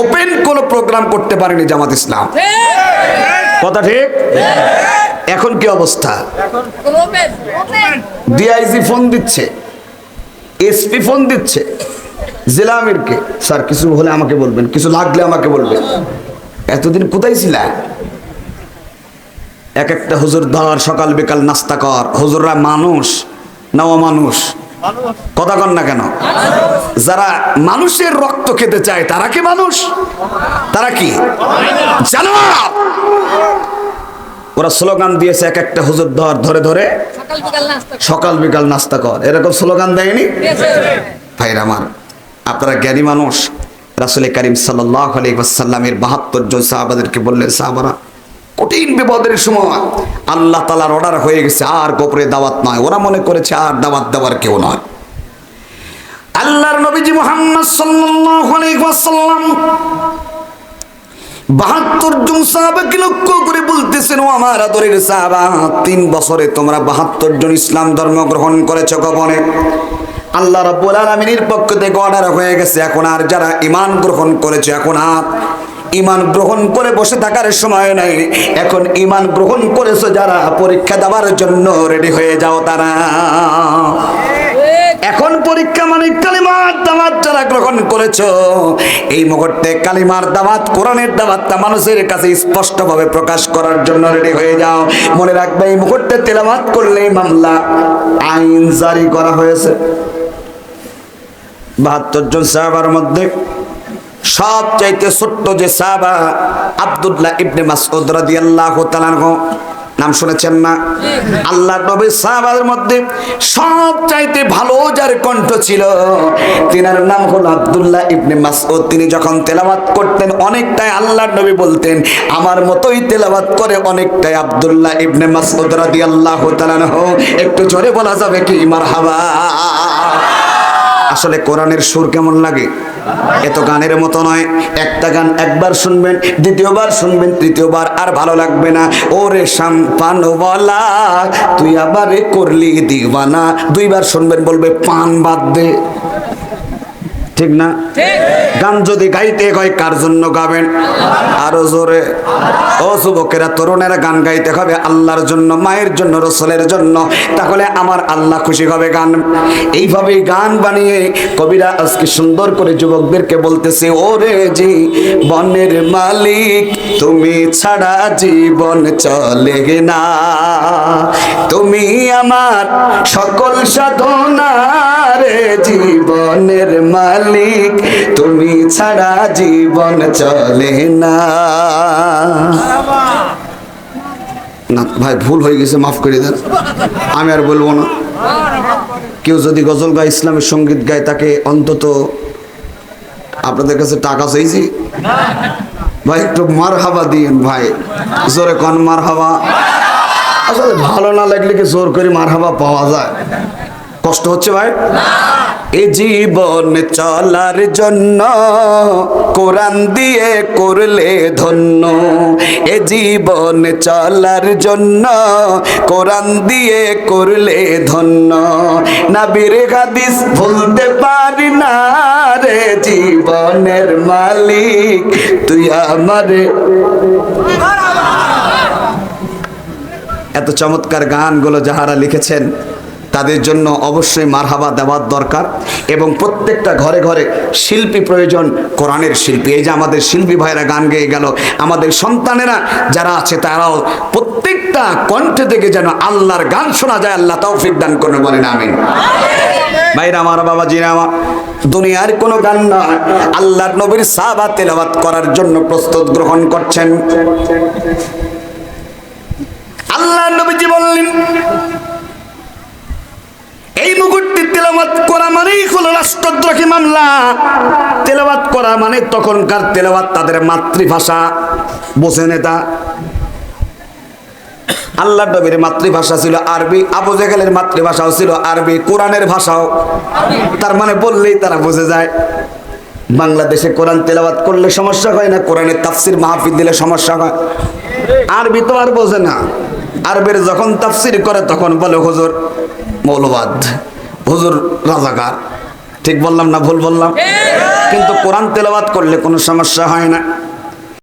Open কোনো programme করতে পারেনি জামাত ইসলাম। কথা ঠিক? এখন কি অবস্থা? ডিআইজি ফোন দিচ্ছে এসপি ফোন দিচ্ছে জেলা আমিরকে স্যার, কিছু হলে আমাকে বলবেন, কিছু লাগলে আমাকে বলবেন। এতদিন কোথায় ছিলা এক একটা হুজুর ধর, সকাল বিকাল নাস্তা কর। হুজুররা মানুষ না মানুষ। কথা কন না কেন? যারা মানুষের রক্ত খেতে চায় তারা কি মানুষ? তারা কি? জানো ওরা স্লোগান দিয়েছে এক একটা হুজুর ধর ধরে ধরে। সকাল বিকাল নাস্তা কর। এরকম স্লোগান দেয়নি? ভাইরা আমার আপনারা জ্ঞানী মানুষ। রাসুল করিম সাল্লাহ আলাইসাল্লামের বাহাত্তর জন সাহাবাদেরকে বললেন সাহাবারা কঠিন বিপদের সময় আল্লাহ তালার অর্ডার হয়ে গেছে, আর গোপরে দাওয়াত নয় ওরা মনে করেছে আর দাওয়াত দেওয়ার কেউ নয় আল্লাহর নবীজি মোহাম্মদ ওয়াসাল্লাম বাহাত্তর জন সাহাবাকে লক্ষ্য করে বলতেছেন, ও আমার আদরের সাহাবা, তিন বছরে তোমরা বাহাত্তর জন ইসলাম ধর্ম গ্রহণ করেছ গোপনে আল্লাহ রাব্বুল আলামিনের পক্ষ থেকে অর্ডার হয়ে গেছে। এখন আর যারা ইমান গ্রহণ করেছে, এখন আর ঈমান গ্রহণ করে বসে থাকার সময় নাই। এখন ইমান গ্রহণ করেছে যারা, পরীক্ষা দেওয়ার জন্য রেডি হয়ে যাও তারা। এখন পরীক্ষা মানে কালিমার দাওয়াত যারা গ্রহণ করেছ, এই মুহূর্তে কালিমার দাওয়াত, কোরআনের দাওয়াতটা মানুষের কাছে স্পষ্টভাবে প্রকাশ করার জন্য রেডি হয়ে যাও। মনে রাখবে, এই মুহূর্তে তেলাওয়াত করলে মামলা, আইন জারি করা হয়েছে। বাহাত্তর জন সাহাবার মধ্যে সব চাইতে ছোট্ট যে সাহাবা আব্দুল্লাহ ইবনে মাসউদ রাদিয়াল্লাহু তাআলা নাম শুনেছেন না? আল্লাহ নবীর সাহাবাদের মধ্যে সব চাইতে ভালো যার কণ্ঠ ছিল, তিনার নাম হলো আব্দুল্লাহ ইবনে মাসউদ। তিনি যখন তেলাওয়াত করতেন, অনেকটাই আল্লাহর নবী বলতেন, আমার মতোই তেলাওয়াত করে অনেকটাই আব্দুল্লাহ ইবনে মাসউদ রাদিয়াল্লাহু তাআলা একটু জোরে বলা যাবে কি? মারহাবা। আসলে কোরআনের সুর কেমন লাগে? এত গানের মতো নয়। একটা গান একবার শুনবেন, দ্বিতীয়বার শুনবেন, তৃতীয়বার আর ভালো লাগবে না। ও ওরে শাম্পানওয়ালা তুই আবার করলি দিবানা দুইবার শুনবেন বলবে, পান বাদ দে। ঠিক না? গান যদি গাইতে হয়, কার জন্য গাবেন? আরও জোরে। ও যুবকেরা, তরুণেরা গান গাইতে হবে আল্লাহর জন্য, মায়ের জন্য, রসলের জন্য। তাহলে আমার আল্লাহ খুশি হবে গান। এইভাবে গান বানিয়ে কবিরা আজকে সুন্দর করে যুবকদেরকে বলতেছে, ওরে জি, বনের মালিক, তুমি ছাড়া জীবন চলে না। তুমি আমার সকল সাধনা রে জীবনের মালিক, তুমি ছাড়া জীবন চলে না। না, ভাই, ভুল হয়ে গেছে, মাফ করে দেন। আমি আর বলব না। কেউ যদি গজল গায়, ইসলামের সংগীত গায়, তাকে অন্তত আপনাদের কাছে টাকা চাইছি। ভাই, একটু মার হাবা দিন ভাই। জোরে কন মার হাবা আসলে ভালো না লাগলে কি জোর করে মার হাবা পাওয়া যায়? কষ্ট হচ্ছে ভাই? এ জীবন চলার জন্য, কোরআন দিয়ে করলে ধন্য। এ জীবন চলার জন্য, কোরআন দিয়ে করলে ধন্য। নাবির হাদিস ভুলতে পারি না রে জীবনের মালিক, তুই আমারে এত চমৎকার গানগুলো যাহারা লিখেছেন তাদের জন্য অবশ্যই মারহাবা দেওয়ার দরকার এবং প্রত্যেকটা ঘরে ঘরে শিল্পী প্রয়োজন, কোরআনের শিল্পী। এই যে আমাদের শিল্পী ভাইরা গান গেয়ে গেল, আমাদের সন্তানেরা যারা আছে তারাও প্রত্যেকটা কণ্ঠ থেকে যেন আল্লাহর গান শোনা যায়, আল্লাহ তৌফিক দান করে বলেন, আমিন। ভাইরা, আমার বাবা জিরা আমার দুনিয়ার কোনো গান নয় আল্লাহর নবীর সাহাবা তেলাওয়াত করার জন্য প্রস্তুত গ্রহণ করছেন। আল্লাহ নবীজি বললেন এই মুহূর্তে তেলাওয়াত করা মানেই হলো রাষ্ট্রদ্রোহী মামলা। তেলাওয়াত করা মানে তখনকার তেলাওয়াত তাদের মাতৃভাষা। বোঝে নেতা আল্লাহ নবীর মাতৃভাষা ছিল আরবি, আবু জেহেলের মাতৃভাষাও ছিল আরবি, কোরআনের ভাষাও। তার মানে বললেই তারা বুঝে যায়। বাংলাদেশে কোরআন তেলাওয়াত করলে সমস্যা হয় না, কোরআনের তাফসির মাহফিল দিলে সমস্যা হয়। আরবি তো আর বোঝে না। আরবের যখন তাফসির করে তখন বলে হুজুর মৌলবাদ হুজুর রাজাকার। ঠিক বললাম না ভুল বললাম? কিন্তু কোরআন তেলাবাদ করলে কোনো সমস্যা হয় না।